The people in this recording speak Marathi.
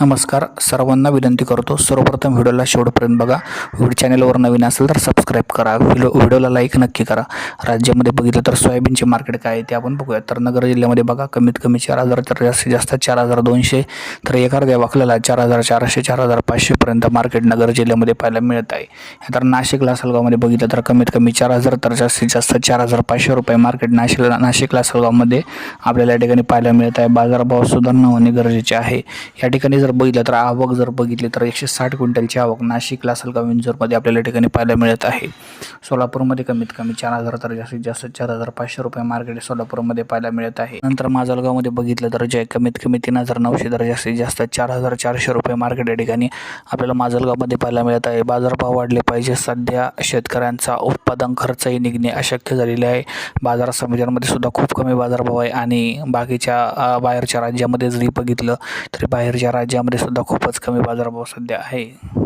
नमस्कार सर्वांना विनंती करतो सर्वप्रथम व्हिडिओला शेवटपर्यंत बघा. व्हिडिओ चॅनलवर नवीन असेल तर सबस्क्राईब करा. व्हिडिओ व्हिडिओला लाईक नक्की करा. राज्यामध्ये बघितलं तर सोयाबीनचे मार्केट काय आहे ते आपण बघूया तर नगर जिल्ह्यामध्ये बघा कमीत कमी चार हजार तर जास्तीत जास्त चार हजार दोनशे तर एका अर्ध्या वाकलेला चार हजार चारशे चार हजार पाचशेपर्यंत मार्केट नगर जिल्ह्यामध्ये पाहायला मिळत आहे. तर नाशिक लासलगावमध्ये बघितलं तर कमीत कमी चार हजार तर जास्तीत जास्त चार हजार पाचशे रुपये मार्केट नाशिक नाशिक लासलगावमध्ये आपल्याला या ठिकाणी पाहायला मिळत आहे. बाजारभाव सुधारणा होणे गरजेचे आहे. या ठिकाणी जर बघितलं तर आवक जर बघितली तर एकशे साठ क्विंटलची आवक नाशिक लासलगाव विंजोरमध्ये आपल्याला ठिकाणी पाहायला मिळत आहे. सोलापूरमध्ये कमीत कमी चार हजार तर जास्तीत जास्त चार हजार पाचशे रुपये मार्केट सोलापूरमध्ये पाहायला मिळत आहे. नंतर माजलगावमध्ये बघितलं तर जे कमीत कमी तीन हजार नऊशे तर जास्तीत जास्त चार हजार चारशे रुपये मार्केट या ठिकाणी आपल्याला माजलगावमध्ये पाहायला मिळत आहे. बाजारभाव वाढले पाहिजे. सध्या शेतकऱ्यांचा उत्पादन खर्चही निघणे अशक्य झालेले आहे. बाजार समित्यांमध्ये सुद्धा खूप कमी बाजारभाव आहे आणि बाकीच्या बाहेरच्या राज्यामध्ये जरी बघितलं तरी बाहेरच्या राज्यामध्ये सुद्धा खूपच कमी बाजारभाव सध्या आहे.